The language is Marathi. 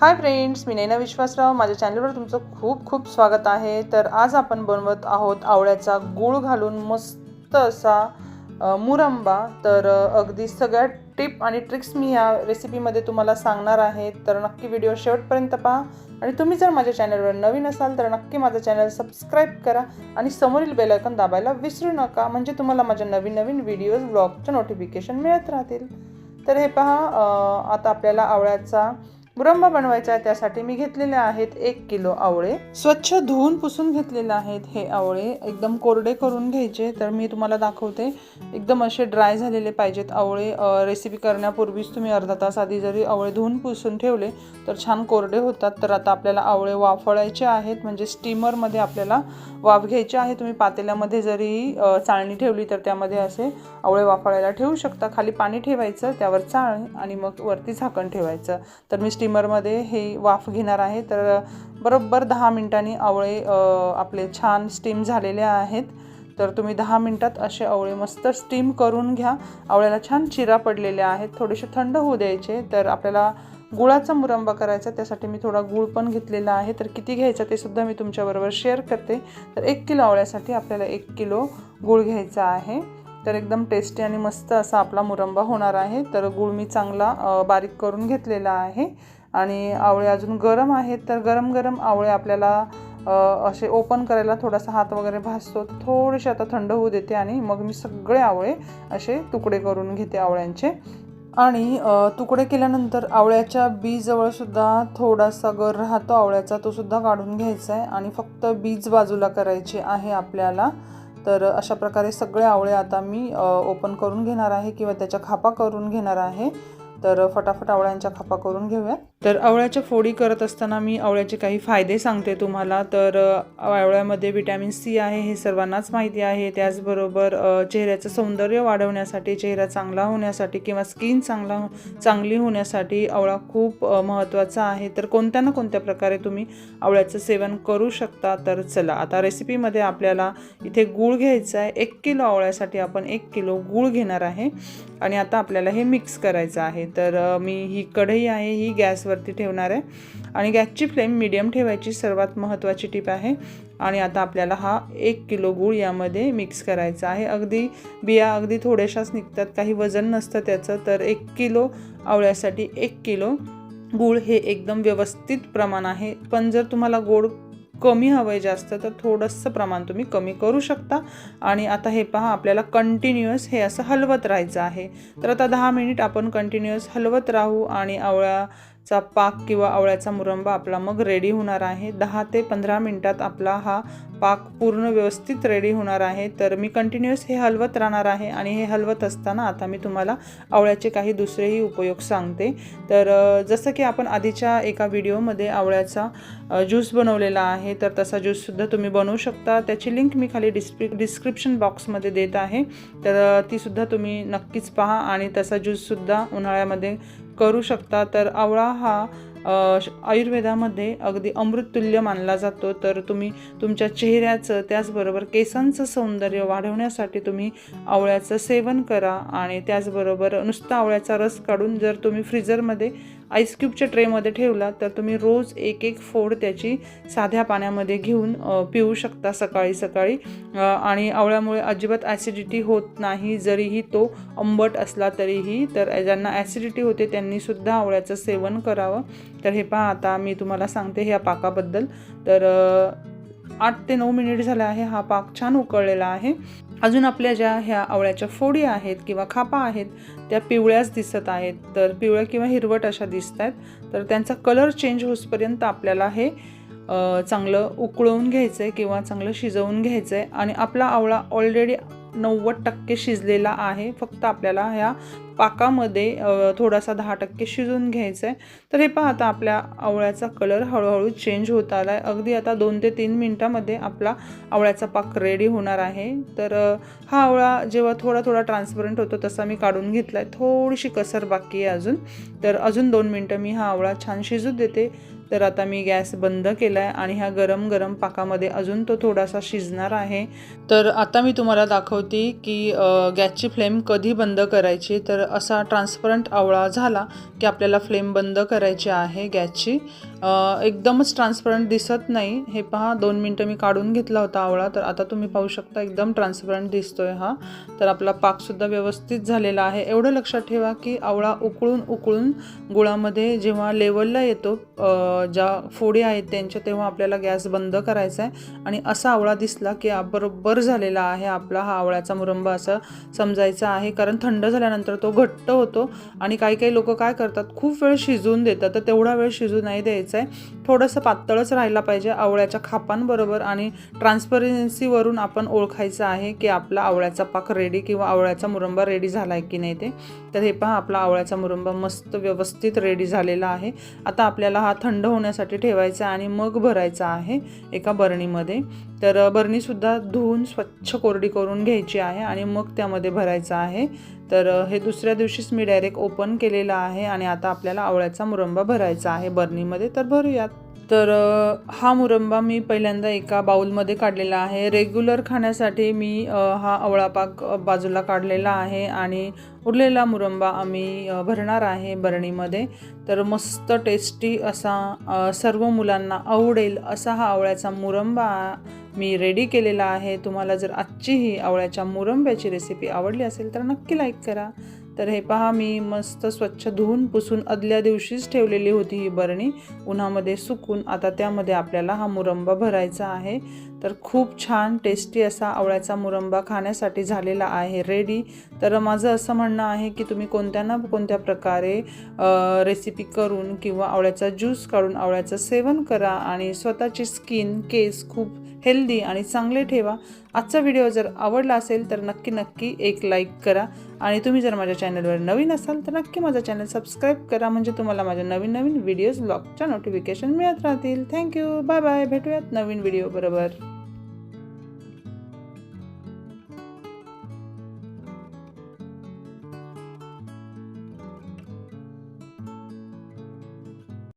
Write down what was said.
हाय फ्रेंड्स मी नैना विश्वासराव. माझ्या चॅनलवर तुमचं खूप खूप स्वागत आहे. तर आज आपण बनवत आहोत आवळ्याचा गूळ घालून मस्त असा मुरंबा. तर अगदी सगळ्या टिप आणि ट्रिक्स मी या रेसिपीमध्ये तुम्हाला सांगणार आहे. तर नक्की व्हिडिओ शेवटपर्यंत पहा. आणि तुम्ही जर माझ्या चॅनलवर नवीन असाल तर नक्की माझं चॅनल सबस्क्राईब करा आणि समोरील बेल दाबायला विसरू नका. म्हणजे तुम्हाला माझ्या नवीन नवीन व्हिडिओज ब्लॉगचं नोटिफिकेशन मिळत राहतील. तर हे पहा आता आपल्याला आवळ्याचा मुरंबा बनवायचा आहे त्यासाठी मी घेतलेले आहेत एक किलो आवळे. स्वच्छ धुवून पुसून घेतलेले आहेत हे आवळे. एकदम कोरडे करून घ्यायचे तर मी तुम्हाला दाखवते. एकदम असे ड्राय झालेले पाहिजेत आवळे. रेसिपी करण्यापूर्वीच तुम्ही अर्धा तास आधी जरी आवळे धुवून पुसून ठेवले तर छान कोरडे होतात. तर आता आपल्याला आवळे वाफळायचे आहेत म्हणजे स्टीमरमध्ये आपल्याला वाफ घ्यायचे आहे. तुम्ही पातेल्यामध्ये जरी चाळणी ठेवली तर त्यामध्ये असे आवळे वाफळायला ठेवू शकता. खाली पाणी ठेवायचं त्यावर चाळणी आणि मग वरती झाकण ठेवायचं. तर मी स्टीम स्टीमरमध्ये हे वाफ घेणार आहे. तर बरोबर दहा मिनिटांनी आवळे आपले छान स्टीम झालेले आहेत. तर तुम्ही दहा मिनटात असे आवळे मस्त स्टीम करून घ्या. आवळ्याला छान चिरा पडलेल्या आहेत. थोडेसे थंड होऊ द्यायचे. तर आपल्याला गुळाचा मुरंबा करायचा. त्यासाठी मी थोडा गुळ पण घेतलेला आहे. तर किती घ्यायचा ते सुद्धा मी तुमच्याबरोबर शेअर करते. तर एक किलो आवळ्यासाठी आपल्याला एक किलो गुळ घ्यायचा आहे. तर एकदम टेस्टी आणि मस्त असा आपला मुरंबा होणार आहे. तर गुळ मी चांगला बारीक करून घेतलेला आहे. आणि आवळे अजून गरम आहेत तर गरम गरम आवळे आपल्याला असे ओपन करायला थोडासा हात वगैरे भासतो. थोडेसे आता थंड होऊ देते आणि मग मी सगळे आवळे असे तुकडे करून घेते आवळ्यांचे. आणि तुकडे केल्यानंतर आवळ्याच्या बीजवळसुद्धा थोडासा गर राहतो आवळ्याचा तो सुद्धा काढून घ्यायचा आहे. आणि फक्त बीज बाजूला करायचे आहे आपल्याला. तर अशा प्रकारे सगळे आवळे आता मी ओपन करून घेणार आहे किंवा त्याच्या खापा करून घेणार आहे. तर फटाफट आवळ्यांच्या खापा करून घेऊयात तर आवळ्याच्या फोडी करत असताना मी आवळ्याचे काही फायदे सांगते तुम्हाला. तर आवळ्यामध्ये विटॅमिन सी आहे हे सर्वांनाच माहिती आहे. त्याचबरोबर चेहऱ्याचं सौंदर्य वाढवण्यासाठी चेहरा चांगला होण्यासाठी किंवा स्किन चांगला चांगली होण्यासाठी आवळा खूप महत्त्वाचा आहे. तर कोणत्या ना कोणत्या प्रकारे तुम्ही आवळ्याचं सेवन करू शकता तर चला आता रेसिपीमध्ये आपल्याला इथे गूळ घ्यायचा आहे. एक किलो आवळ्यासाठी आपण एक किलो गूळ घेणार आहे. आणि आता आपल्याला हे मिक्स करायचं आहे. तर मी ही कढई आहे ही गॅसवरती ठेवणार आहे. आणि गॅसची फ्लेम मिडियम ठेवायची सर्वात महत्त्वाची टीप आहे. आणि आता आपल्याला हा एक किलो गूळ यामध्ये मिक्स करायचा आहे. अगदी बिया अगदी थोड्याशाच निघतात. काही वजन नसतं त्याचं. तर एक किलो आवळ्यासाठी एक किलो गूळ हे एकदम व्यवस्थित प्रमाण आहे. पण जर तुम्हाला गोड कमी हवं आहे जास्त तर थोडंसं प्रमाण तुम्ही कमी करू शकता. आणि आता हे पहा आपल्याला कंटिन्युअस हे असं हलवत राहायचं आहे. तर आता दहा मिनिट आपण कंटिन्युअस हलवत राहू आणि आवळा चा पाक किंवा आवळ्याचा मुरंबा आपला मग रेडी होणार आहे. दहा ते पंधरा मिनटात आपला हा पाक पूर्ण व्यवस्थित रेडी होणार आहे. तर मी कंटिन्युअस हे हलवत राहणार आहे आणि हे हलवत असताना आता मी तुम्हाला आवळ्याचे काही दुसरेही उपयोग सांगते. तर जसं की आपण आधीच्या एका व्हिडिओमध्ये आवळ्याचा ज्यूस बनवलेला आहे तर तसा ज्यूससुद्धा तुम्ही बनवू शकता. त्याची लिंक मी खाली डिस्क्रि डिस्क्रिप्शन बॉक्समध्ये देत आहे. तर तीसुद्धा तुम्ही नक्कीच पहा आणि तसा ज्यूससुद्धा उन्हाळ्यामध्ये करू शकता. तर आवळा हा आयुर्वेदामध्ये अगदी अमृततुल्य मानला जातो. तर तुम्ही तुमच्या चेहऱ्याचं त्याचबरोबर केसांचं सौंदर्य वाढवण्यासाठी तुम्ही आवळ्याचं सेवन करा. आणि त्याचबरोबर नुसता आवळ्याचा रस काढून जर तुम्ही फ्रीजरमध्ये आईसक्यूबच्या ट्रेमध्ये ठेवला तर तुम्ही रोज एक एक फोड त्याची साध्या पाण्यामध्ये घेऊन पिऊ शकता सकाळी सकाळी. आणि आवळ्यामुळे अजिबात ॲसिडिटी होत नाही जरीही तो आंबट असला तरीही. तर ज्यांना ॲसिडिटी होते त्यांनीसुद्धा आवळ्याचं सेवन करावं. तर हे पहा आता मी तुम्हाला सांगते ह्या पाकाबद्दल. तर आठ ते नऊ मिनिट झाले आहे हा पाक छान उकळलेला आहे. अजून आपल्या ज्या ह्या आवळ्याच्या फोडी आहेत किंवा खापा आहेत त्या पिवळ्याच दिसत आहेत. तर पिवळ्या किंवा हिरवट अशा दिसत आहेत. तर त्यांचा कलर चेंज होसपर्यंत आपल्याला हे चांगलं उकळवून घ्यायचं आहे किंवा चांगलं शिजवून घ्यायचं आहे आणि आपला आवळा ऑलरेडी नव्वद टक्के शिजलेला आहे. फक्त आपल्याला ह्या पाकामध्ये थोडासा दहा टक्के शिजून घ्यायचं आहे. तर हे पहा आता आपल्या आवळ्याचा कलर हळूहळू चेंज होत आला आहे अगदी आता दोन ते तीन मिनटामध्ये आपला आवळ्याचा पाक रेडी होणार आहे. तर हा आवळा जेव्हा थोडा थोडा ट्रान्सपरंट होतो तसा मी काढून घेतला आहे थोडीशी कसर बाकी आहे अजून. तर अजून दोन मिनटं मी हा आवळा छान शिजू देते. तर आता मी गॅस बंद केला आहे आणि ह्या गरम गरम पाकामध्ये अजून तो थोडासा शिजणार आहे. तर आता मी तुम्हाला दाखवते की गॅसची फ्लेम कधी बंद करायची. तर असा ट्रान्सपरंट आवळा झाला की आपल्याला फ्लेम बंद करायची आहे गॅसची. एकदमच ट्रान्सपरंट दिसत नाही. हे पहा दोन मिनटं मी काढून घेतला होता आवळा तर आता तुम्ही पाहू शकता एकदम ट्रान्सपरंट दिसतोय हा. तर आपला पाकसुद्धा व्यवस्थित झालेला आहे. एवढं लक्षात ठेवा की आवळा उकळून उकळून गुळामध्ये जेव्हा लेवलला येतो ज्या फोडी आहेत त्यांच्या तेव्हा आपल्याला गॅस बंद करायचा आहे. आणि असा आवळा दिसला की बरोबर झालेला आहे आपला हा आवळ्याचा मुरंबा असं समजायचा आहे. कारण थंड झाल्यानंतर तो घट्ट होतो आणि काही काही लोक काय करतात खूप वेळ शिजवून देतात. तर तेवढा वेळ शिजू नाही द्यायचा. आहे थोडंसं पातळच राहायला पाहिजे आवळ्याच्या खापांबरोबर आणि ट्रान्सपरन्सीवरून आपण ओळखायचं आहे की आपला आवळ्याचा पाक रेडी किंवा आवळ्याचा मुरंबा रेडी झाला आहे की नाही ते. तर हे पहा आपला आवळ्याचा मुरंबा मस्त व्यवस्थित रेडी झालेला आहे. आता आपल्याला हा थंड होण्यासाठी ठेवायचा आणि मग भरायचा आहे एका बरणीमध्ये. तर बरणीसुद्धा धुवून स्वच्छ कोरडी करून घ्यायची आहे आणि मग त्यामध्ये भरायचं आहे. तर हे दुसऱ्या दिवशीच मी डायरेक्ट ओपन केलेलं आहे आणि आता आपल्याला आवळ्याचा मुरंबा भरायचा आहे बरणीमध्ये. तर भरूयात. तर हा मुरंबा मी पहिल्यांदा एका बाऊलमध्ये काढलेला आहे. रेग्युलर खाण्यासाठी मी हा आवळा पाक बाजूला काढलेला आहे आणि उरलेला मुरंबा आम्ही भरणार आहे बरणीमध्ये. तर मस्त टेस्टी असा सर्व मुलांना आवडेल असा हा आवळ्याचा मुरंबा मी रेडी केलेला आहे. तुम्हाला जर आजची ही आवळ्याच्या मुरंब्याची रेसिपी आवडली असेल तर नक्की लाईक करा. तर हे पहा मी मस्त स्वच्छ धुवून पुसून आदल्या दिवशीच ठेवलेली होती ही बरणी. उन्हामध्ये सुकून आता त्यामध्ये आपल्याला हा मुरंबा भरायचा आहे. तर खूप छान टेस्टी असा आवळ्याचा मुरंबा खाण्यासाठी झालेला आहे. रेडी तर माझं असं म्हणणं आहे की तुम्ही कोणत्या ना कोणत्या प्रकारे रेसिपी करून किंवा आवळ्याचा ज्यूस काढून आवळ्याचं सेवन करा आणि स्वतःची स्किन केस खूप हेल्दी आणि चांगले ठेवा. आजचा व्हिडिओ जर आवडला असेल तर नक्की नक्की एक लाईक करा. आणि तुम्ही जर माझ्या चॅनलवर नवीन असाल तर नक्की माझा चॅनल सबस्क्राईब करा. म्हणजे तुम्हाला माझ्या नवीन नवीन व्हिडिओज ब्लॉगच्या नोटिफिकेशन मिळत राहतील. थँक्यू बाय बाय भेटूयात नवीन व्हिडिओ बरोबर.